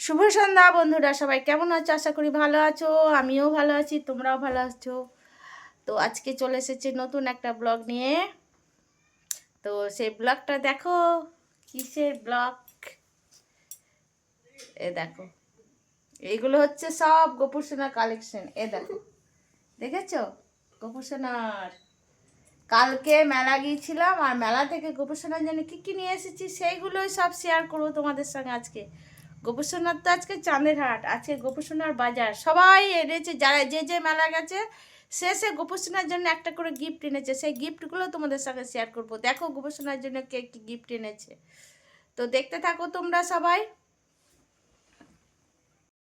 শুভ সন্ধ্যা, বন্ধুরা। সবাই কেমন আছো? আশা করি ভালো আছো। আমিও ভালো আছি, তোমরাও ভালো আছো? তো আজকে চলে এসেছি নতুন একটা ব্লগ নিয়ে। তো সেই ব্লগটা দেখো, কিসের ব্লগ? এ দেখো এইগুলো হচ্ছে সব গোপুর সোনার কালেকশন এ দেখো, দেখেছ? গোপুর সোনার। কালকে মেলা গিয়েছিলাম, আর মেলা থেকে গোপুর সোনার জন্য কী কী নিয়ে এসেছি, সেইগুলোই সব শেয়ার করব তোমাদের সঙ্গে আজকে। গোপুসোনার তো আজকে চাঁদের হাট, আজকে গোপুসোনার বাজার। সবাই এনেছে, যারা যে যে মেলা গেছে, সে সে গোপুসোনার জন্য একটা করে গিফট এনেছে। সেই গিফটগুলো তোমাদের সঙ্গে শেয়ার করব। দেখো গোপুসোনার জন্য কে কি গিফট এনেছে। তো দেখতে থাকো তোমরা সবাই।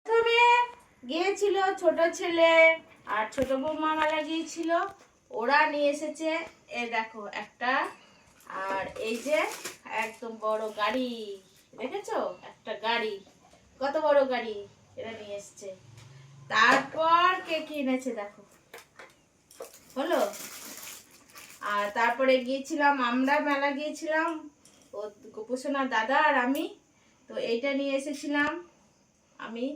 প্রথমে গিয়েছিল ছোট ছেলে আর ছোট বৌমা মেলা গিয়েছিল। ওরা নিয়ে এসেছে, এ দেখো একটা, আর এই যে একদম বড় গাড়ি। দেখেছ? একটা গাড়ি। কত বড় গাড়ি এরা নিয়ে এসছে। তারপর কে কি এনেছে দেখো। হলো? আর তারপরে গিয়েছিলাম, আমরা মেলা গিয়েছিলাম, ও গোপোষণা দাদা আর আমি। তো এইটা নিয়ে এসেছিলাম আমি।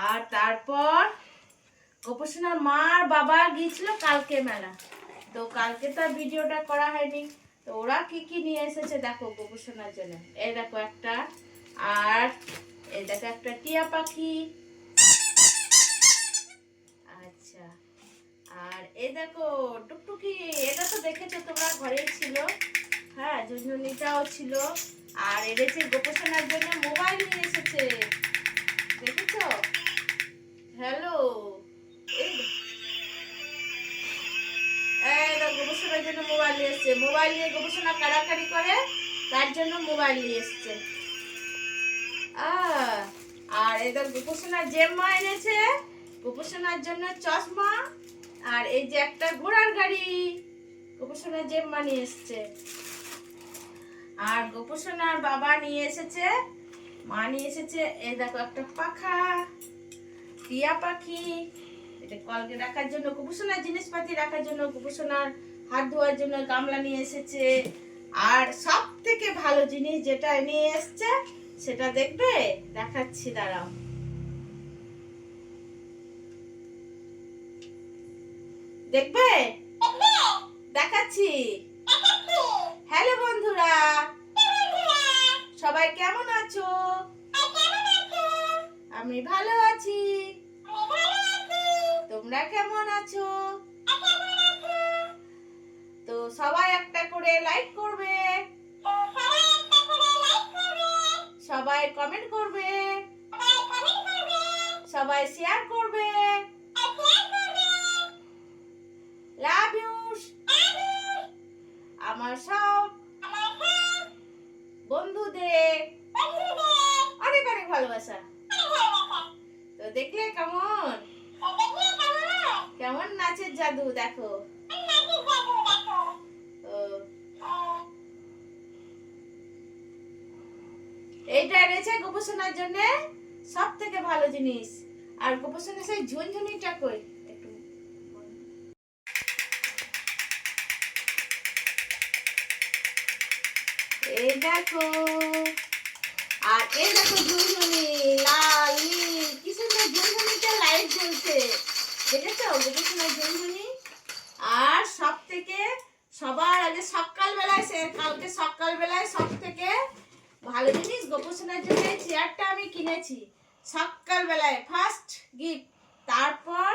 আর তারপর গোপোষণার মা আর বাবা গিয়েছিল কালকে মেলা। তো কালকে তো ভিডিওটা করা হয়নি। তো ওরা কি কি নিয়ে এসেছে দেখো গোপোষণার জন্য। এই দেখো একটা, আর এই দেখো একটা টিয়া পাখি। আচ্ছা আর এই দেখো টুকটুকি, এটা তো দেখেছ তোমরা ঘরেই ছিল। হ্যাঁ ঝুনঝুনিটাও ছিল। আর এনেছে গোপোষণার জন্য মোবাইল নিয়ে এসেছে। দেখেছ? হ্যালো, এই গোপোষণার জন্য মোবাইল নিয়ে এসছে। মোবাইল নিয়ে গোপোষণা কাড়াকাড়ি করে, তার জন্য মোবাইল নিয়ে এসছে। আর এই দেখো গোপোষণার জেম্মা এনেছে। গোপোষণার জন্য চশমা, আর এই যে একটা ঘোড়ার গাড়ি গোপোষণার জেম্মা নিয়ে এসছে। আর গোপোষণার বাবা নিয়ে এসেছে, মা নিয়ে এসেছে, এই দেখো একটা পাখা, টিয়া পাখি এটা কলকে রাখার জন্য কুপুসোনার জিনিসপাতি রাখার জন্য কুপুসোনার হাত ধোয়ার জন্য গামলা নিয়ে এসেছে। আর সব থেকে ভালো জিনিস যেটা নিয়ে এসছে, সেটা দেখবে? দেখাচ্ছি, দাঁড়াও। দেখবে? দেখাচ্ছি। হ্যালো বন্ধুরা। সবাই কেমন আছো? আমি ভালো আছি। তোমরা কেমন আছো? তো সবাই একটা করে লাইক করবে। সবাই কমেন্ট করবে। সবাই শেয়ার করবে। লাভ ইউ আমার সব বন্ধুদের। অনেক অনেক ভালোবাসা। তো দেখলে কেমন? জাদু, দেখো। গোপোষণার জন্য সব থেকে ভালো জিনিস। আর গোপোষণা সেই ঝুনঝুনিটা কই? দেখো। আর দেখো ঝুনঝুনি, লাল কি সুন্দর ঝুনঝুনিতে লাইট জ্বলছে। দেখেছ গোপোষণার ঝুনঝুনি আর সব থেকে সবার আগে সকাল বেলায় সে কালকে সকাল বেলায় সব থেকে ভালো জিনিস গোপোষণার জন্য এই চেয়ারটা আমি কিনেছি। সকাল বেলায় ফার্স্ট গিফট তারপর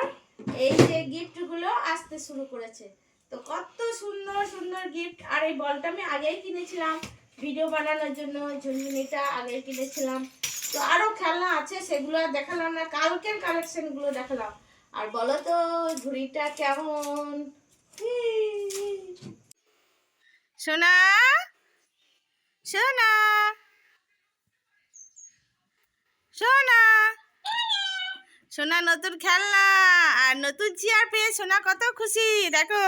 এই যে গিফটগুলো আসতে শুরু করেছে। তো কত সুন্দর সুন্দর গিফট আর এই বলটা আমি আগেই কিনেছিলাম। ভিডিও বানানোর জন্য ঝুনঝুনিটা আগে কিনেছিলাম। তো আরও খেলনা আছে, সেগুলো দেখালাম না। কালকের কালেকশনগুলো দেখালাম। আর বলো তো ঘুড়িটা কেমন সোনা? সোনা? সোনা? সোনা, নতুন খেলনা আর নতুন চেয়ার পেয়ে সোনা কত খুশি, দেখো।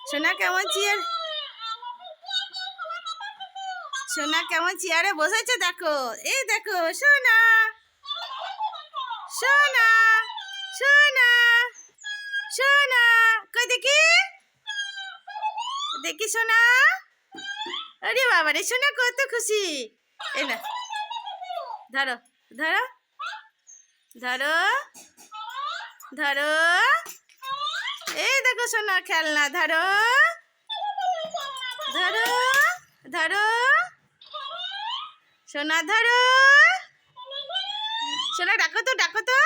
সোনা কেমন চেয়ার? সোনা কেমন চেয়ারে বসেছে, দেখো। এই দেখো, সোনা। সোনা। সোনা সোনা, কই দেখি? দেখি সোনা। আরে বাবা রে, সোনা কত খুশি। এই না, ধরো ধরো ধরো ধরো। এই দেখো সোনা খেলনা, ধরো ধরো ধরো। সোনা ধরো। সোনা, ডাকো তো ডাকো তো।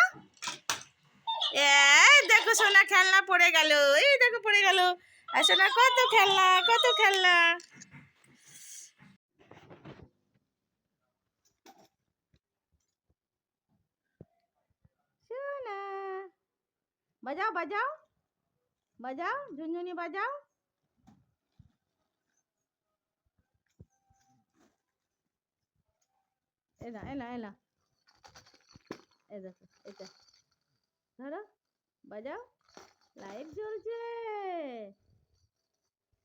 দেখো সোনা খেলনা পড়ে গেল। এই দেখো পড়ে গেল। আর সোনা, কত খেলনা কত খেলনা। বাজাও বাজাও বাজাও, ঝুনঝুনি বাজাও। এলা এলা এলা এ দেখো এটা ধরো, বাজাও লাইট জ্বলছে।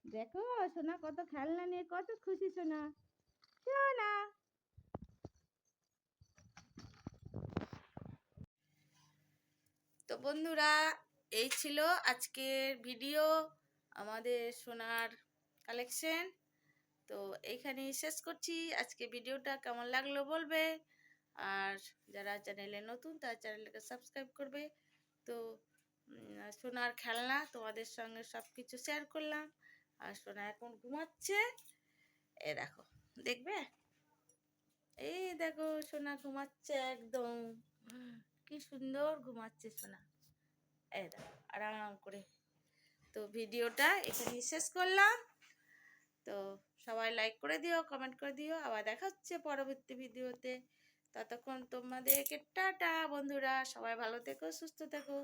দেখো, সোনা কত খেলনা নিয়ে কত খুশি সোনা। সোনা। তো বন্ধুরা, এই ছিল আজকের ভিডিও আমাদের সোনার কালেকশন তো এইখানেই শেষ করছি। আজকে ভিডিওটা কেমন লাগল বলবে? আর যারা চ্যানেলে নতুন, তারা চ্যানেলটাকে সাবস্ক্রাইব করবে। তো সোনার খেলনা তোমাদের সঙ্গে সব কিছু শেয়ার করলাম। আর সোনা এখন ঘুমাচ্ছে। এ দেখো, দেখবে? এই দেখো, সোনা ঘুমাচ্ছে একদম। কি সুন্দর ঘুমাচ্ছে সোনা। এই দেখো, আরাম করে। তো ভিডিওটা এখানেই শেষ করলাম। তো সবাই লাইক করে দিও কমেন্ট করে দিও। আবার দেখা হচ্ছে পরবর্তী ভিডিওতে। ততক্ষণ তোমাদেরকে টাটা বন্ধুরা। সবাই ভালো থেকো সুস্থ থেকো।